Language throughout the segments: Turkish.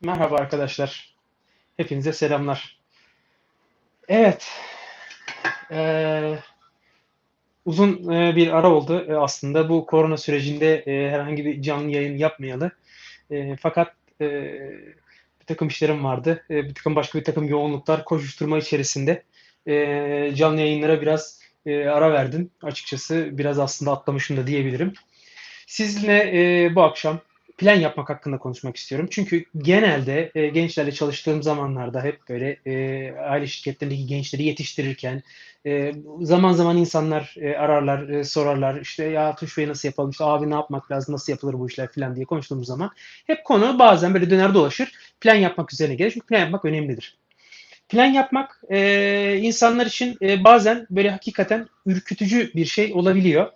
Merhaba arkadaşlar. Hepinize selamlar. Evet. eee, uzun eee, bir ara oldu eee, aslında. Bu korona sürecinde eee, herhangi bir canlı yayın yapmayalı. Eee, fakat eee, bir takım işlerim vardı. Eee, bir takım başka bir takım yoğunluklar, koşuşturma içerisinde eee, canlı yayınlara biraz eee, ara verdim. Açıkçası biraz aslında atlamışım da diyebilirim. Sizinle eee, bu akşam plan yapmak hakkında konuşmak istiyorum. Çünkü genelde e, gençlerle çalıştığım zamanlarda hep böyle e, aile şirketlerindeki gençleri yetiştirirken e, zaman zaman insanlar e, ararlar, e, sorarlar işte ya Tuş Bey nasıl yapalım, işte abi ne yapmak lazım, nasıl yapılır bu işler falan diye konuştuğumuz zaman hep konu bazen böyle döner dolaşır plan yapmak üzerine gelir. Çünkü plan yapmak önemlidir. Plan yapmak e, insanlar için e, bazen böyle hakikaten ürkütücü bir şey olabiliyor.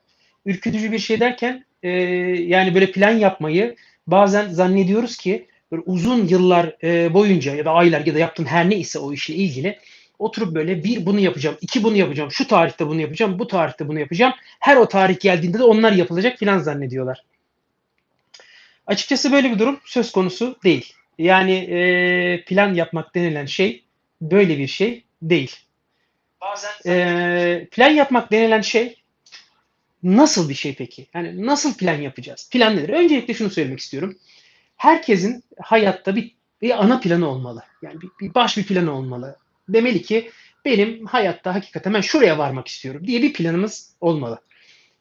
Ürkütücü bir şey derken e, yani böyle plan yapmayı bazen zannediyoruz ki böyle uzun yıllar e, boyunca ya da aylar ya da yaptığın her neyse o işle ilgili oturup böyle bir bunu yapacağım, iki bunu yapacağım, şu tarihte bunu yapacağım, bu tarihte bunu yapacağım. Her o tarih geldiğinde de onlar yapılacak filan zannediyorlar. Açıkçası böyle bir durum söz konusu değil. Yani e, plan yapmak denilen şey böyle bir şey değil. Bazen E, plan yapmak denilen şey nasıl bir şey peki? Yani nasıl plan yapacağız? Plan nedir? Öncelikle şunu söylemek istiyorum. Herkesin hayatta bir, bir ana planı olmalı. Yani bir, bir baş bir planı olmalı. Demeli ki benim hayatta hakikaten ben şuraya varmak istiyorum diye bir planımız olmalı.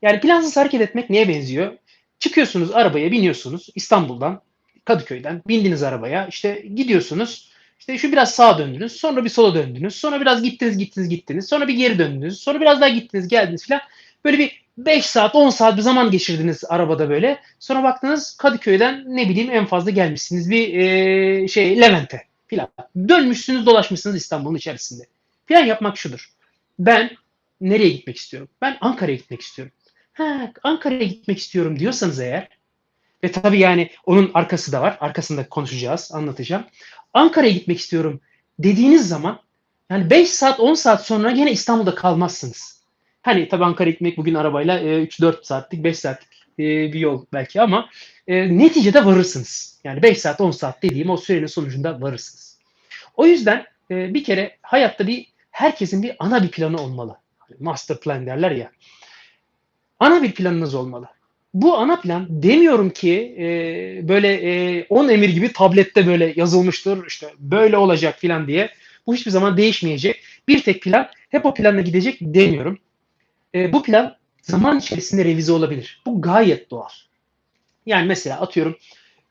Yani plansız hareket etmek neye benziyor? Çıkıyorsunuz arabaya biniyorsunuz İstanbul'dan, Kadıköy'den bindiniz arabaya işte gidiyorsunuz. İşte şu biraz sağa döndünüz, sonra bir sola döndünüz, sonra biraz gittiniz gittiniz gittiniz, sonra bir geri döndünüz, sonra biraz daha gittiniz geldiniz filan. Böyle bir 5 saat 10 saat bir zaman geçirdiniz arabada böyle. Sonra baktınız Kadıköy'den ne bileyim en fazla gelmişsiniz bir e, şey Levent'e filan. Dönmüşsünüz dolaşmışsınız İstanbul'un içerisinde. Plan yapmak şudur. Ben nereye gitmek istiyorum? Ben Ankara'ya gitmek istiyorum. Ha, Ankara'ya gitmek istiyorum diyorsanız eğer ve tabii yani onun arkası da var. Arkasında konuşacağız, anlatacağım. Ankara'ya gitmek istiyorum dediğiniz zaman yani 5 saat 10 saat sonra yine İstanbul'da kalmazsınız. Hani tabii Ankara'ya gitmek bugün arabayla e, 3-4 saatlik 5 saatlik e, bir yol belki ama e, neticede varırsınız. Yani 5 saat 10 saat dediğim o sürenin sonucunda varırsınız. O yüzden e, bir kere hayatta bir herkesin bir ana bir planı olmalı. Master plan derler ya. Ana bir planınız olmalı. Bu ana plan demiyorum ki e, böyle e, 10 emir gibi tablette böyle yazılmıştır işte böyle olacak filan diye. Bu hiçbir zaman değişmeyecek. Bir tek plan hep o planla gidecek demiyorum. E, bu plan zaman içerisinde revize olabilir. Bu gayet doğal. Yani mesela atıyorum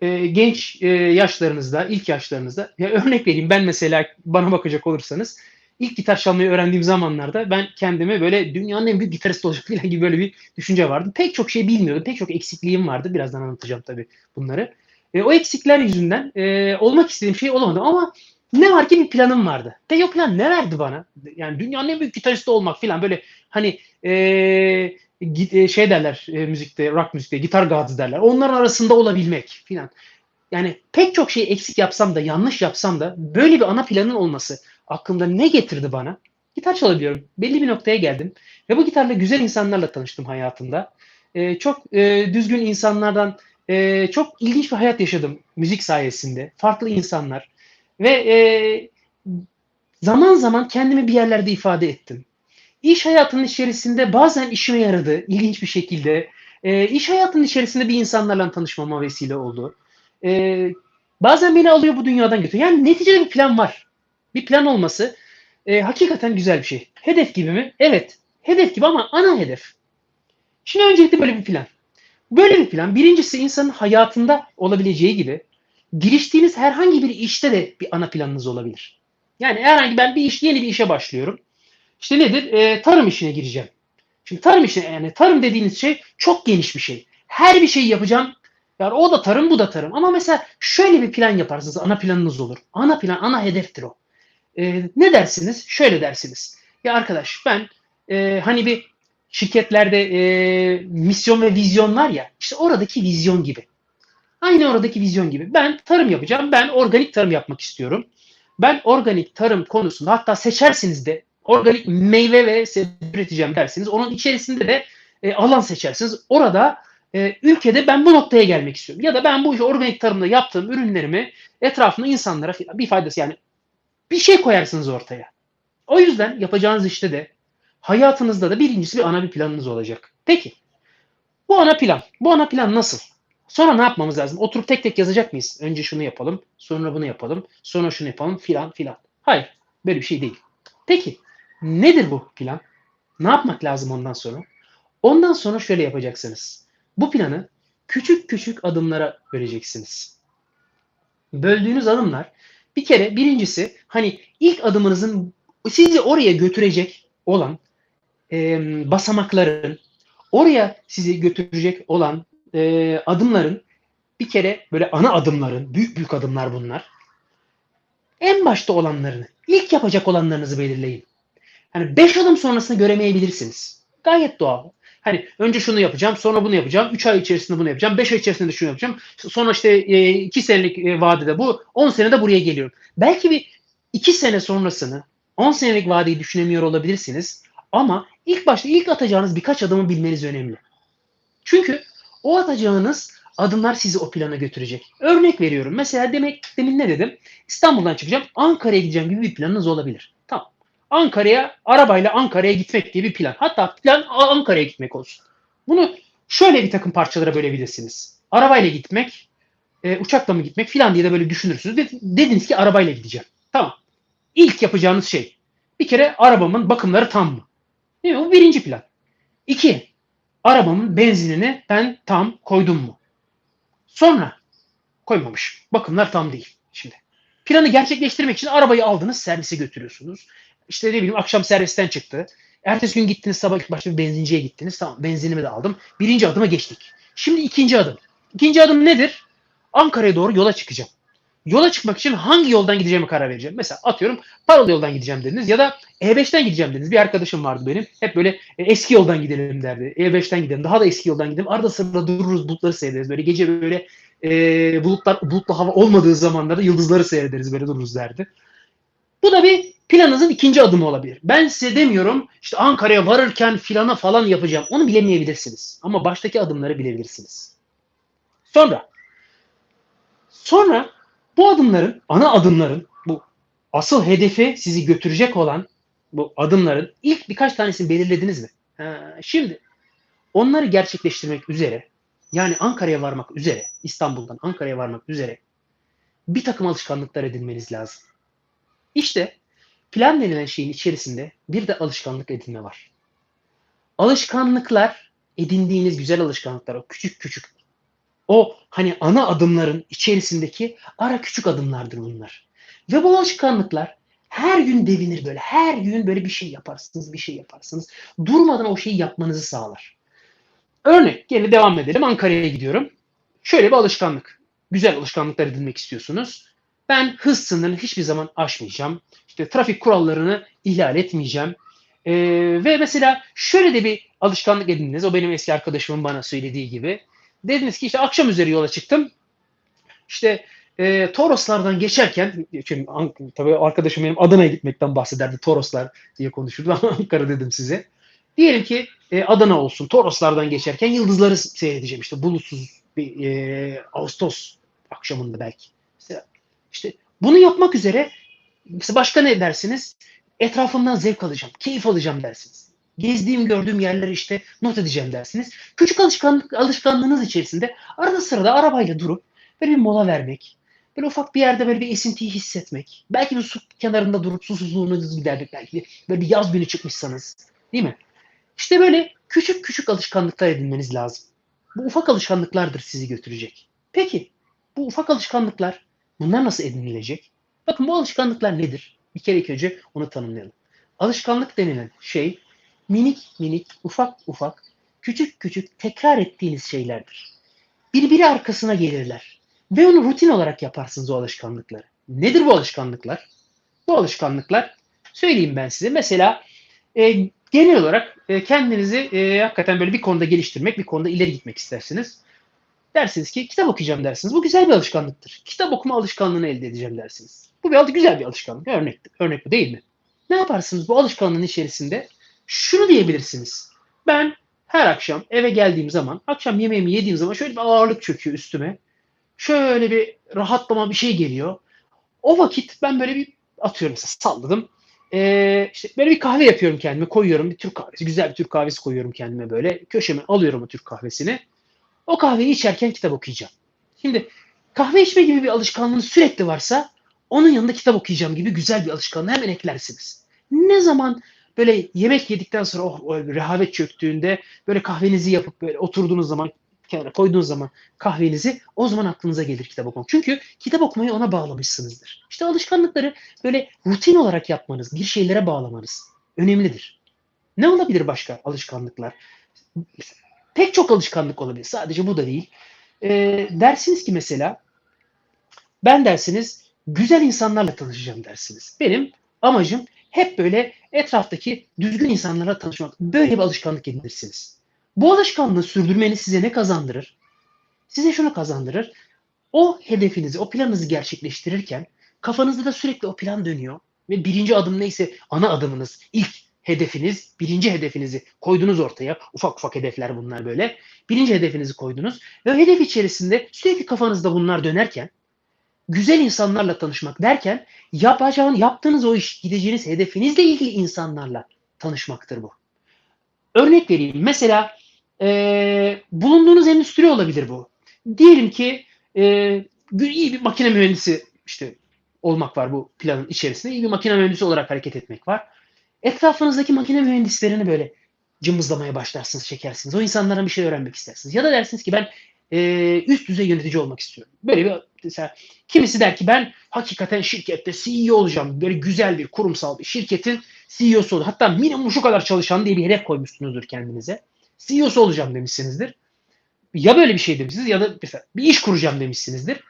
e, genç e, yaşlarınızda, ilk yaşlarınızda ya örnek vereyim ben mesela bana bakacak olursanız ilk gitar çalmayı öğrendiğim zamanlarda ben kendimi böyle dünyanın en büyük gitaristi olacak gibi böyle bir düşünce vardı. Pek çok şey bilmiyordum. Pek çok eksikliğim vardı. Birazdan anlatacağım tabii bunları. E, o eksikler yüzünden e, olmak istediğim şey olamadı ama ne var ki bir planım vardı. Peki o plan ne verdi bana? Yani dünyanın en büyük gitaristi olmak falan böyle hani e, git- şey derler e, müzikte, rock müzikte, gitar gods derler. Onların arasında olabilmek filan. Yani pek çok şey eksik yapsam da, yanlış yapsam da böyle bir ana planın olması aklımda ne getirdi bana? Gitar çalabiliyorum. Belli bir noktaya geldim. Ve bu gitarla güzel insanlarla tanıştım hayatımda. E, çok e, düzgün insanlardan e, çok ilginç bir hayat yaşadım müzik sayesinde. Farklı insanlar. Ve e, zaman zaman kendimi bir yerlerde ifade ettim. İş hayatının içerisinde bazen işime yaradı ilginç bir şekilde. E, iş hayatının içerisinde bir insanlarla tanışmama vesile oldu. E, bazen beni alıyor bu dünyadan götürüyor. Yani neticede bir plan var. Bir plan olması e, hakikaten güzel bir şey. Hedef gibi mi? Evet. Hedef gibi ama ana hedef. Şimdi öncelikle böyle bir plan. Böyle bir plan birincisi insanın hayatında olabileceği gibi giriştiğiniz herhangi bir işte de bir ana planınız olabilir. Yani herhangi ben bir iş yeni bir işe başlıyorum. İşte nedir? E, tarım işine gireceğim. Şimdi tarım işine yani tarım dediğiniz şey çok geniş bir şey. Her bir şeyi yapacağım. Yani o da tarım, bu da tarım. Ama mesela şöyle bir plan yaparsınız, ana planınız olur. Ana plan, ana hedeftir o. E, ne dersiniz? Şöyle dersiniz. Ya arkadaş ben e, hani bir şirketlerde e, misyon ve vizyon var ya, işte oradaki vizyon gibi. Aynı oradaki vizyon gibi. Ben tarım yapacağım. Ben organik tarım yapmak istiyorum. Ben organik tarım konusunda hatta seçersiniz de organik meyve ve sebze üreteceğim dersiniz. Onun içerisinde de e, alan seçersiniz. Orada e, ülkede ben bu noktaya gelmek istiyorum. Ya da ben bu işi organik tarımda yaptığım ürünlerimi etrafında insanlara bir faydası yani bir şey koyarsınız ortaya. O yüzden yapacağınız işte de hayatınızda da birincisi bir ana bir planınız olacak. Peki bu ana plan. Bu ana plan nasıl? Sonra ne yapmamız lazım? Oturup tek tek yazacak mıyız? Önce şunu yapalım, sonra bunu yapalım, sonra şunu yapalım filan filan. Hayır, böyle bir şey değil. Peki nedir bu plan? Ne yapmak lazım ondan sonra? Ondan sonra şöyle yapacaksınız. Bu planı küçük küçük adımlara böleceksiniz. Böldüğünüz adımlar bir kere birincisi hani ilk adımınızın sizi oraya götürecek olan e, basamakların, oraya sizi götürecek olan e, adımların bir kere böyle ana adımların, büyük büyük adımlar bunlar. En başta olanlarını, ilk yapacak olanlarınızı belirleyin. Hani 5 adım sonrasını göremeyebilirsiniz. Gayet doğal. Hani önce şunu yapacağım, sonra bunu yapacağım, 3 ay içerisinde bunu yapacağım, 5 ay içerisinde de şunu yapacağım. Sonra işte 2 senelik e, vadede bu, 10 senede buraya geliyorum. Belki bir 2 sene sonrasını, 10 senelik vadeyi düşünemiyor olabilirsiniz. Ama ilk başta ilk atacağınız birkaç adımı bilmeniz önemli. Çünkü o atacağınız adımlar sizi o plana götürecek. Örnek veriyorum. Mesela demek demin ne dedim? İstanbul'dan çıkacağım, Ankara'ya gideceğim gibi bir planınız olabilir. Tamam. Ankara'ya arabayla Ankara'ya gitmek gibi bir plan. Hatta plan Ankara'ya gitmek olsun. Bunu şöyle bir takım parçalara bölebilirsiniz. Arabayla gitmek, e, uçakla mı gitmek filan diye de böyle düşünürsünüz. Dediniz ki arabayla gideceğim. Tamam. İlk yapacağınız şey bir kere arabamın bakımları tam mı? Değil mi? Bu birinci plan. İki, arabamın benzinini ben tam koydum mu? Sonra koymamış. Bakımlar tam değil. Şimdi planı gerçekleştirmek için arabayı aldınız, servise götürüyorsunuz. İşte ne bileyim akşam servisten çıktı. Ertesi gün gittiniz sabah ilk başta bir benzinciye gittiniz. Tamam benzinimi de aldım. Birinci adıma geçtik. Şimdi ikinci adım. İkinci adım nedir? Ankara'ya doğru yola çıkacağım. Yola çıkmak için hangi yoldan gideceğimi karar vereceğim. Mesela atıyorum paralı yoldan gideceğim dediniz ya da E5'ten gideceğim dediniz. Bir arkadaşım vardı benim. Hep böyle e, eski yoldan gidelim derdi. E5'ten gidelim. Daha da eski yoldan gidelim. Arada sırada dururuz bulutları seyrederiz. Böyle gece böyle e, bulutlar bulutlu hava olmadığı zamanlarda yıldızları seyrederiz böyle dururuz derdi. Bu da bir planınızın ikinci adımı olabilir. Ben size demiyorum işte Ankara'ya varırken filana falan yapacağım. Onu bilemeyebilirsiniz. Ama baştaki adımları bilebilirsiniz. Sonra sonra bu adımların, ana adımların, bu asıl hedefe sizi götürecek olan bu adımların ilk birkaç tanesini belirlediniz mi? Ha, şimdi onları gerçekleştirmek üzere yani Ankara'ya varmak üzere, İstanbul'dan Ankara'ya varmak üzere bir takım alışkanlıklar edinmeniz lazım. İşte plan denilen şeyin içerisinde bir de alışkanlık edinme var. Alışkanlıklar, edindiğiniz güzel alışkanlıklar, o küçük küçük, o hani ana adımların içerisindeki ara küçük adımlardır bunlar. Ve bu alışkanlıklar her gün devinir böyle. Her gün böyle bir şey yaparsınız, bir şey yaparsınız. Durmadan o şeyi yapmanızı sağlar. Örnek, gene devam edelim. Ankara'ya gidiyorum. Şöyle bir alışkanlık. Güzel alışkanlıklar edinmek istiyorsunuz. Ben hız sınırını hiçbir zaman aşmayacağım. İşte trafik kurallarını ihlal etmeyeceğim. Ee, ve mesela şöyle de bir alışkanlık edindiniz. O benim eski arkadaşımın bana söylediği gibi. Dediniz ki işte akşam üzeri yola çıktım. İşte e, Toroslardan geçerken, şimdi tabii arkadaşım benim Adana'ya gitmekten bahsederdi. Toroslar diye konuşurdu ama Ankara dedim size. Diyelim ki e, Adana olsun. Toroslardan geçerken yıldızları seyredeceğim. İşte bulutsuz bir e, Ağustos akşamında belki. İşte bunu yapmak üzere başka ne dersiniz? Etrafımdan zevk alacağım, keyif alacağım dersiniz. Gezdiğim, gördüğüm yerleri işte not edeceğim dersiniz. Küçük alışkanlık, alışkanlığınız içerisinde arada sırada arabayla durup böyle bir mola vermek, böyle ufak bir yerde böyle bir esintiyi hissetmek, belki bir su kenarında durup susuzluğunuzu gidermek, belki böyle bir yaz günü çıkmışsanız, değil mi? İşte böyle küçük küçük alışkanlıklar edinmeniz lazım. Bu ufak alışkanlıklardır sizi götürecek. Peki bu ufak alışkanlıklar bunlar nasıl edinilecek? Bakın bu alışkanlıklar nedir? Bir kere ilk önce onu tanımlayalım. Alışkanlık denilen şey minik minik, ufak ufak, küçük küçük tekrar ettiğiniz şeylerdir. Birbiri arkasına gelirler. Ve onu rutin olarak yaparsınız o alışkanlıkları. Nedir bu alışkanlıklar? Bu alışkanlıklar söyleyeyim ben size. Mesela e, genel olarak e, kendinizi e, hakikaten böyle bir konuda geliştirmek, bir konuda ileri gitmek istersiniz. Dersiniz ki kitap okuyacağım dersiniz. Bu güzel bir alışkanlıktır. Kitap okuma alışkanlığını elde edeceğim dersiniz. Bu bir güzel bir alışkanlık. Örnek, örnek bu değil mi? Ne yaparsınız bu alışkanlığın içerisinde? Şunu diyebilirsiniz. Ben her akşam eve geldiğim zaman, akşam yemeğimi yediğim zaman şöyle bir ağırlık çöküyor üstüme. Şöyle bir rahatlama bir şey geliyor. O vakit ben böyle bir atıyorum mesela salladım. Ee, işte böyle bir kahve yapıyorum kendime koyuyorum bir Türk kahvesi güzel bir Türk kahvesi koyuyorum kendime böyle köşeme alıyorum o Türk kahvesini. O kahveyi içerken kitap okuyacağım. Şimdi kahve içme gibi bir alışkanlığınız sürekli varsa onun yanında kitap okuyacağım gibi güzel bir alışkanlığı hemen eklersiniz. Ne zaman böyle yemek yedikten sonra oh, rehavet çöktüğünde böyle kahvenizi yapıp böyle oturduğunuz zaman kenara koyduğunuz zaman kahvenizi o zaman aklınıza gelir kitap okumak. Çünkü kitap okumayı ona bağlamışsınızdır. İşte alışkanlıkları böyle rutin olarak yapmanız, bir şeylere bağlamanız önemlidir. Ne olabilir başka alışkanlıklar? Pek çok alışkanlık olabilir. Sadece bu da değil. E, dersiniz ki mesela ben dersiniz güzel insanlarla tanışacağım dersiniz. Benim amacım hep böyle etraftaki düzgün insanlarla tanışmak. Böyle bir alışkanlık edinirsiniz. Bu alışkanlığı sürdürmeniz size ne kazandırır? Size şunu kazandırır. O hedefinizi, o planınızı gerçekleştirirken kafanızda da sürekli o plan dönüyor. Ve birinci adım neyse ana adımınız, ilk hedefiniz, birinci hedefinizi koydunuz ortaya. Ufak ufak hedefler bunlar böyle. Birinci hedefinizi koydunuz. Ve hedef içerisinde sürekli kafanızda bunlar dönerken güzel insanlarla tanışmak derken yapacağın, yaptığınız o iş, gideceğiniz hedefinizle ilgili insanlarla tanışmaktır bu. Örnek vereyim. Mesela e, bulunduğunuz endüstri olabilir bu. Diyelim ki e, iyi bir makine mühendisi işte olmak var bu planın içerisinde. İyi bir makine mühendisi olarak hareket etmek var. Etrafınızdaki makine mühendislerini böyle cımbızlamaya başlarsınız, çekersiniz. O insanlardan bir şey öğrenmek istersiniz. Ya da dersiniz ki ben e, üst düzey yönetici olmak istiyorum. Böyle bir mesela kimisi der ki ben hakikaten şirkette CEO olacağım. Böyle güzel bir kurumsal bir şirketin CEO'su olur. Hatta minimum şu kadar çalışan diye bir hedef koymuşsunuzdur kendinize. CEO'su olacağım demişsinizdir. Ya böyle bir şey demişsiniz ya da mesela bir iş kuracağım demişsinizdir.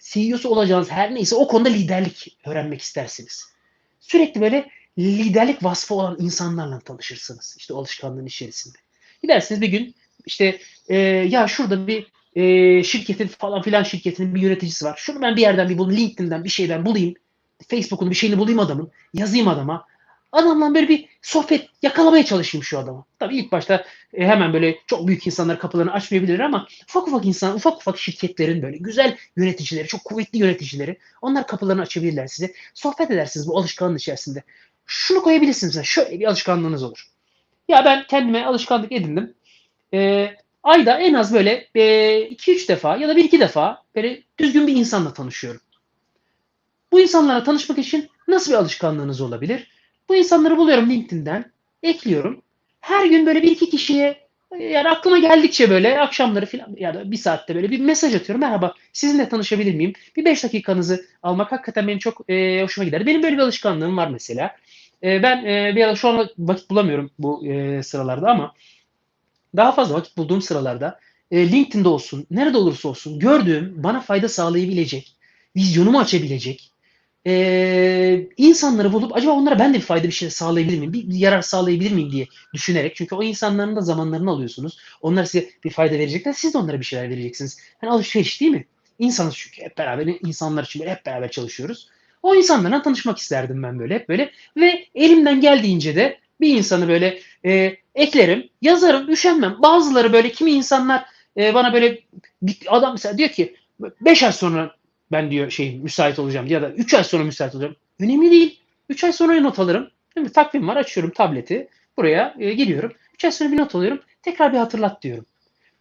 CEO'su olacağınız her neyse o konuda liderlik öğrenmek istersiniz. Sürekli böyle liderlik vasfı olan insanlarla tanışırsınız. İşte alışkanlığın içerisinde. Gidersiniz bir gün işte e, ya şurada bir e, şirketin falan filan şirketinin bir yöneticisi var. Şunu ben bir yerden bir bulayım, LinkedIn'den bir şeyden bulayım. Facebook'un bir şeyini bulayım adamın. Yazayım adama. Adamla böyle bir sohbet yakalamaya çalışayım şu adamı. Tabii ilk başta e, hemen böyle çok büyük insanlar kapılarını açmayabilir ama ufak ufak insan, ufak ufak şirketlerin böyle güzel yöneticileri, çok kuvvetli yöneticileri onlar kapılarını açabilirler size. Sohbet edersiniz bu alışkanlığın içerisinde. Şunu koyabilirsiniz. Şöyle bir alışkanlığınız olur. Ya ben kendime alışkanlık edindim. Ee, ayda en az böyle 2-3 defa ya da 1-2 defa böyle düzgün bir insanla tanışıyorum. Bu insanlara tanışmak için nasıl bir alışkanlığınız olabilir? Bu insanları buluyorum LinkedIn'den, ekliyorum. Her gün böyle bir iki kişiye yani aklıma geldikçe böyle akşamları falan ya da bir saatte böyle bir mesaj atıyorum. Merhaba sizinle tanışabilir miyim? Bir beş dakikanızı almak hakikaten benim çok e, hoşuma gider. Benim böyle bir alışkanlığım var mesela. E, ben e, bir ara şu an vakit bulamıyorum bu e, sıralarda ama daha fazla vakit bulduğum sıralarda e, LinkedIn'de olsun, nerede olursa olsun gördüğüm, bana fayda sağlayabilecek, vizyonumu açabilecek e, insanları bulup acaba onlara ben de bir fayda bir şey sağlayabilir miyim, bir, yarar sağlayabilir miyim diye düşünerek çünkü o insanların da zamanlarını alıyorsunuz. Onlar size bir fayda verecekler, siz de onlara bir şeyler vereceksiniz. Yani alışveriş değil mi? İnsanız çünkü hep beraber insanlar için hep beraber çalışıyoruz. O insanlarla tanışmak isterdim ben böyle hep böyle ve elimden geldiğince de bir insanı böyle e, eklerim, yazarım, üşenmem. Bazıları böyle kimi insanlar e, bana böyle adam mesela diyor ki 5 ay sonra ben diyor şey müsait olacağım ya da 3 ay sonra müsait olacağım. Önemli değil. 3 ay sonra not alırım. Değil mi? Takvim var açıyorum tableti. Buraya e, giriyorum. 3 ay sonra bir not alıyorum. Tekrar bir hatırlat diyorum.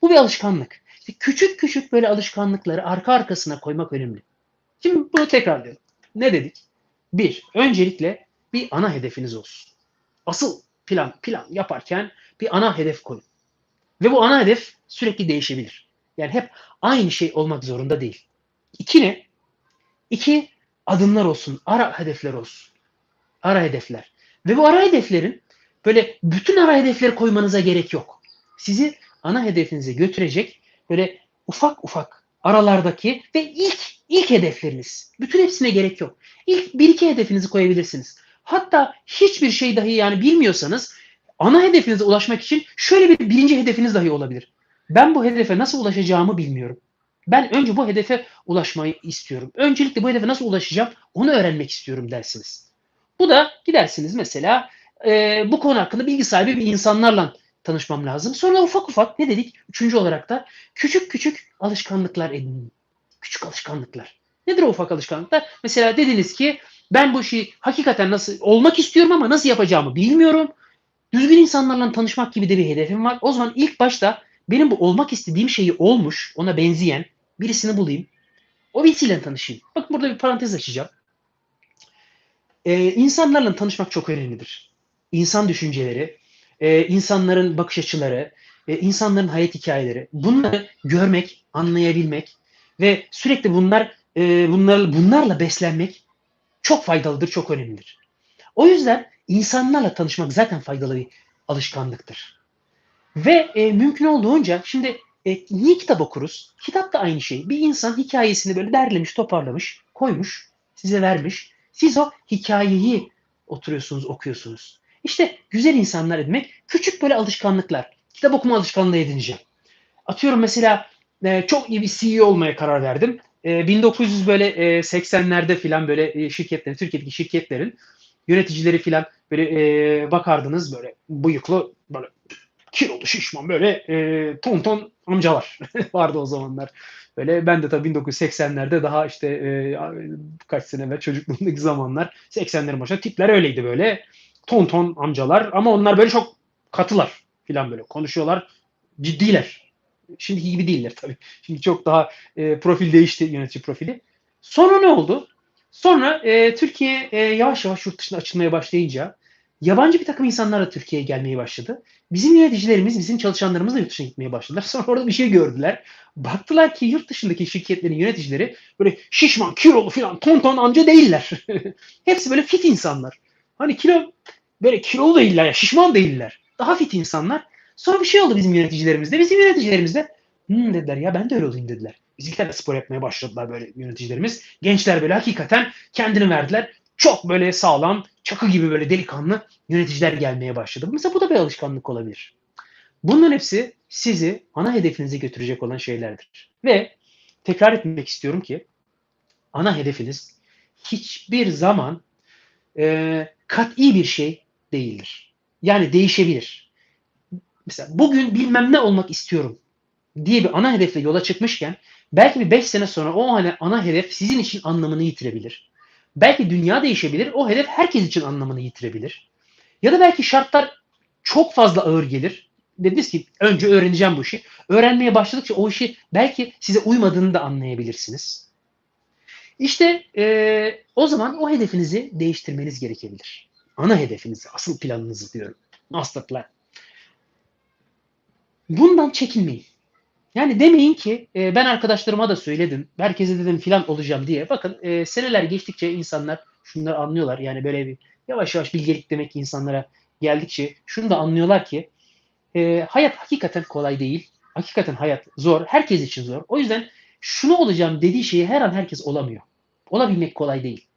Bu bir alışkanlık. İşte küçük küçük böyle alışkanlıkları arka arkasına koymak önemli. Şimdi bunu tekrar diyorum. Ne dedik? Bir, öncelikle bir ana hedefiniz olsun. Asıl plan plan yaparken bir ana hedef koyun. Ve bu ana hedef sürekli değişebilir. Yani hep aynı şey olmak zorunda değil. İki ne? İki adımlar olsun, ara hedefler olsun. Ara hedefler. Ve bu ara hedeflerin böyle bütün ara hedefleri koymanıza gerek yok. Sizi ana hedefinize götürecek böyle ufak ufak aralardaki ve ilk ilk hedefleriniz. Bütün hepsine gerek yok. İlk bir iki hedefinizi koyabilirsiniz. Hatta hiçbir şey dahi yani bilmiyorsanız ana hedefinize ulaşmak için şöyle bir birinci hedefiniz dahi olabilir. Ben bu hedefe nasıl ulaşacağımı bilmiyorum. Ben önce bu hedefe ulaşmayı istiyorum. Öncelikle bu hedefe nasıl ulaşacağım onu öğrenmek istiyorum dersiniz. Bu da gidersiniz mesela e, bu konu hakkında bilgi sahibi bir insanlarla tanışmam lazım. Sonra ufak ufak ne dedik? Üçüncü olarak da küçük küçük alışkanlıklar edinin. Küçük alışkanlıklar. Nedir o ufak alışkanlıklar? Mesela dediniz ki ben bu işi hakikaten nasıl olmak istiyorum ama nasıl yapacağımı bilmiyorum. Düzgün insanlarla tanışmak gibi de bir hedefim var. O zaman ilk başta benim bu olmak istediğim şeyi olmuş, ona benzeyen birisini bulayım. O birisiyle tanışayım. Bak burada bir parantez açacağım. Ee, insanlarla tanışmak çok önemlidir. İnsan düşünceleri, e, insanların bakış açıları, e, insanların hayat hikayeleri. Bunları görmek, anlayabilmek ve sürekli bunlar e, bunlar bunlarla beslenmek çok faydalıdır, çok önemlidir. O yüzden insanlarla tanışmak zaten faydalı bir alışkanlıktır. Ve e, mümkün olduğunca şimdi e, niye kitap okuruz? Kitap da aynı şey. Bir insan hikayesini böyle derlemiş, toparlamış, koymuş, size vermiş. Siz o hikayeyi oturuyorsunuz, okuyorsunuz. İşte güzel insanlar edinmek, küçük böyle alışkanlıklar. Kitap okuma alışkanlığı edineceğim. Atıyorum mesela e, çok iyi bir CEO olmaya karar verdim. E, 1900 böyle e, 80'lerde filan böyle e, şirketlerin, Türkiye'deki şirketlerin yöneticileri filan böyle e, bakardınız böyle bıyıklı böyle kilolu şişman böyle e, ton ton amcalar vardı o zamanlar. Böyle ben de tabii 1980'lerde daha işte e, kaç sene evvel çocukluğumdaki zamanlar 80'lerin başında tipler öyleydi böyle. Ton ton amcalar ama onlar böyle çok katılar filan böyle konuşuyorlar. Ciddiler. Şimdiki gibi değiller tabii. Şimdi çok daha e, profil değişti yönetici profili. Sonra ne oldu? Sonra e, Türkiye e, yavaş yavaş yurt dışına açılmaya başlayınca yabancı bir takım insanlar da Türkiye'ye gelmeye başladı. Bizim yöneticilerimiz, bizim çalışanlarımız da yurt dışına gitmeye başladılar. Sonra orada bir şey gördüler. Baktılar ki yurt dışındaki şirketlerin yöneticileri böyle şişman, kilolu falan, ton ton amca değiller. Hepsi böyle fit insanlar. Hani kilo böyle kilolu değiller şişman değiller. Daha fit insanlar. Sonra bir şey oldu bizim yöneticilerimizde. Bizim yöneticilerimiz de hmm dediler ya ben de öyle olayım dediler. Bizimkiler de spor yapmaya başladılar böyle yöneticilerimiz. Gençler böyle hakikaten kendini verdiler. Çok böyle sağlam, çakı gibi böyle delikanlı yöneticiler gelmeye başladı. Mesela bu da bir alışkanlık olabilir. Bunların hepsi sizi ana hedefinize götürecek olan şeylerdir. Ve tekrar etmek istiyorum ki ana hedefiniz hiçbir zaman e, kat'i bir şey değildir. Yani değişebilir. Mesela bugün bilmem ne olmak istiyorum diye bir ana hedefle yola çıkmışken belki bir 5 sene sonra o hani ana hedef sizin için anlamını yitirebilir. Belki dünya değişebilir. O hedef herkes için anlamını yitirebilir. Ya da belki şartlar çok fazla ağır gelir. Dediniz ki önce öğreneceğim bu işi. Öğrenmeye başladıkça o işi belki size uymadığını da anlayabilirsiniz. İşte e, o zaman o hedefinizi değiştirmeniz gerekebilir. Ana hedefinizi, asıl planınızı diyorum. Master plan. Bundan çekinmeyin. Yani demeyin ki e, ben arkadaşlarıma da söyledim. Herkese dedim filan olacağım diye. Bakın e, seneler geçtikçe insanlar şunları anlıyorlar. Yani böyle bir yavaş yavaş bilgelik demek ki insanlara geldikçe şunu da anlıyorlar ki e, hayat hakikaten kolay değil. Hakikaten hayat zor. Herkes için zor. O yüzden şunu olacağım dediği şeyi her an herkes olamıyor. Olabilmek kolay değil.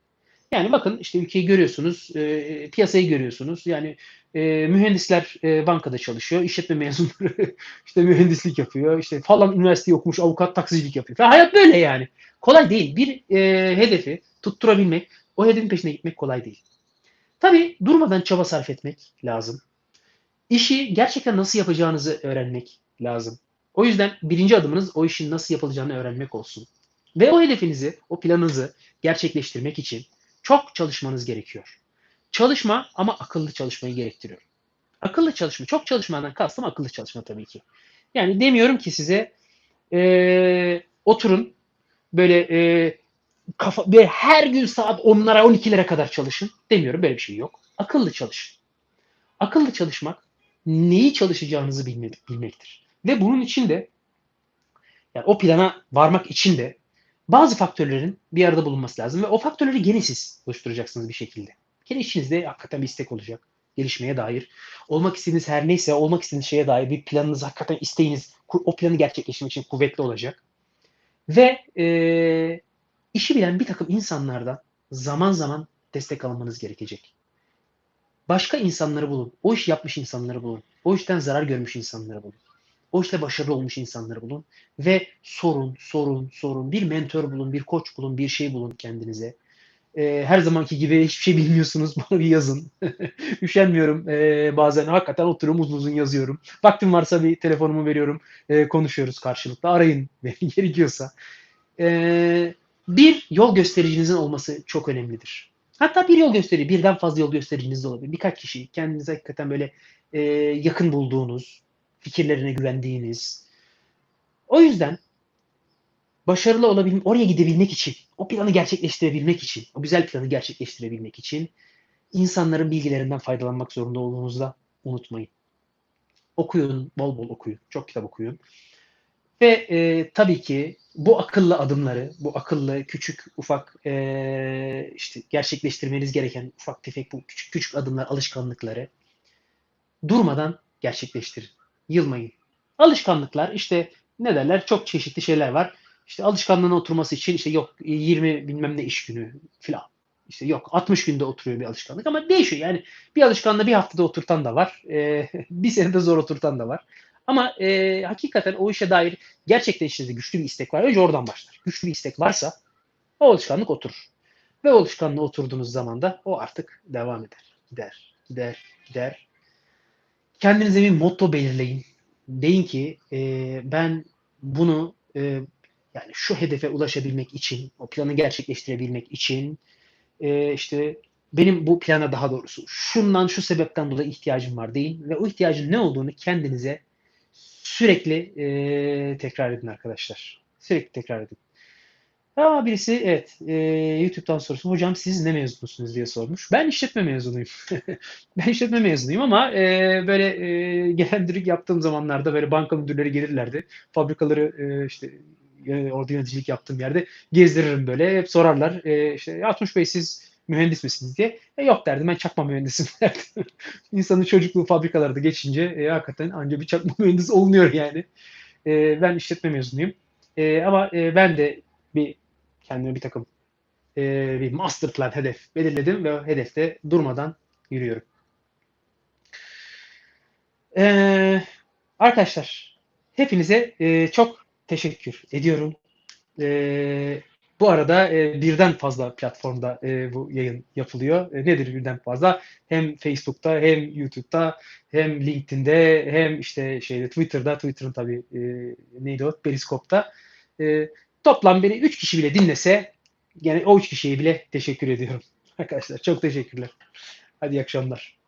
Yani bakın işte ülkeyi görüyorsunuz, e, piyasayı görüyorsunuz. Yani e, mühendisler e, bankada çalışıyor, işletme mezunları işte mühendislik yapıyor, işte falan üniversiteyi okumuş avukat taksicilik yapıyor. Falan. Hayat böyle yani. Kolay değil. Bir e, hedefi tutturabilmek, o hedefin peşine gitmek kolay değil. Tabii durmadan çaba sarf etmek lazım. İşi gerçekten nasıl yapacağınızı öğrenmek lazım. O yüzden birinci adımınız o işin nasıl yapılacağını öğrenmek olsun. Ve o hedefinizi, o planınızı gerçekleştirmek için çok çalışmanız gerekiyor. Çalışma ama akıllı çalışmayı gerektiriyor. Akıllı çalışma, çok çalışmadan kastım akıllı çalışma tabii ki. Yani demiyorum ki size e, oturun böyle e, kafa böyle her gün saat 10'lara 12'lere kadar çalışın. Demiyorum böyle bir şey yok. Akıllı çalışın. Akıllı çalışmak neyi çalışacağınızı bilmek, bilmektir. Ve bunun için de yani o plana varmak için de bazı faktörlerin bir arada bulunması lazım ve o faktörleri gene siz oluşturacaksınız bir şekilde. Gene içinizde hakikaten bir istek olacak gelişmeye dair. Olmak istediğiniz her neyse olmak istediğiniz şeye dair bir planınız hakikaten isteğiniz o planı gerçekleştirmek için kuvvetli olacak. Ve e, işi bilen bir takım insanlardan zaman zaman destek almanız gerekecek. Başka insanları bulun. O iş yapmış insanları bulun. O işten zarar görmüş insanları bulun. O işte başarılı olmuş insanları bulun ve sorun, sorun, sorun. Bir mentor bulun, bir koç bulun, bir şey bulun kendinize. E, her zamanki gibi hiçbir şey bilmiyorsunuz bana bir yazın. Üşenmiyorum. E, bazen hakikaten oturuyorum uzun uzun yazıyorum. Vaktim varsa bir telefonumu veriyorum. E, konuşuyoruz karşılıklı. Arayın beni gerekiyorsa. E, bir yol göstericinizin olması çok önemlidir. Hatta bir yol gösterici, birden fazla yol göstericiniz de olabilir. Birkaç kişi kendinize hakikaten böyle e, yakın bulduğunuz, fikirlerine güvendiğiniz. O yüzden başarılı olabilmek, oraya gidebilmek için, o planı gerçekleştirebilmek için, o güzel planı gerçekleştirebilmek için insanların bilgilerinden faydalanmak zorunda olduğunuzu da unutmayın. Okuyun, bol bol okuyun, çok kitap okuyun. Ve e, tabii ki bu akıllı adımları, bu akıllı küçük ufak e, işte gerçekleştirmeniz gereken ufak tefek bu küçük küçük adımlar, alışkanlıkları durmadan gerçekleştirin. Yılmayın. Alışkanlıklar işte ne derler çok çeşitli şeyler var. İşte alışkanlığın oturması için işte yok 20 bilmem ne iş günü filan. İşte yok 60 günde oturuyor bir alışkanlık ama değişiyor. Yani bir alışkanlığı bir haftada oturtan da var. E, bir senede zor oturtan da var. Ama e, hakikaten o işe dair gerçekten içinizde güçlü bir istek var. Önce oradan başlar. Güçlü bir istek varsa o alışkanlık oturur. Ve o alışkanlığa oturduğunuz zaman da o artık devam eder. Gider, gider, gider. Kendinize bir motto belirleyin. Deyin ki e, ben bunu e, yani şu hedefe ulaşabilmek için, o planı gerçekleştirebilmek için e, işte benim bu plana daha doğrusu şundan şu sebepten dolayı ihtiyacım var deyin ve o ihtiyacın ne olduğunu kendinize sürekli e, tekrar edin arkadaşlar. Sürekli tekrar edin. Ama birisi evet e, YouTube'dan sorusu hocam siz ne mezunusunuz diye sormuş. Ben işletme mezunuyum. ben işletme mezunuyum ama e, böyle e, genel yaptığım zamanlarda böyle banka müdürleri gelirlerdi. Fabrikaları e, işte orada yöneticilik yaptığım yerde gezdiririm böyle. Hep sorarlar e, işte Atmuş Bey siz mühendis misiniz diye. E, yok derdim ben çakma mühendisim derdim. İnsanın çocukluğu fabrikalarda geçince e, hakikaten anca bir çakma mühendis olunuyor yani. E, ben işletme mezunuyum. E, ama e, ben de bir kendime bir takım e, bir master plan hedef belirledim ve hedefte durmadan yürüyorum. E, arkadaşlar hepinize e, çok teşekkür ediyorum. E, bu arada e, birden fazla platformda e, bu yayın yapılıyor. E, nedir birden fazla? Hem Facebook'ta, hem YouTube'da, hem LinkedIn'de, hem işte şeyde Twitter'da, Twitter'ın tabii e, neydi o? Periskop'ta. E, toplam beni 3 kişi bile dinlese yani o 3 kişiye bile teşekkür ediyorum. Arkadaşlar çok teşekkürler. Hadi iyi akşamlar.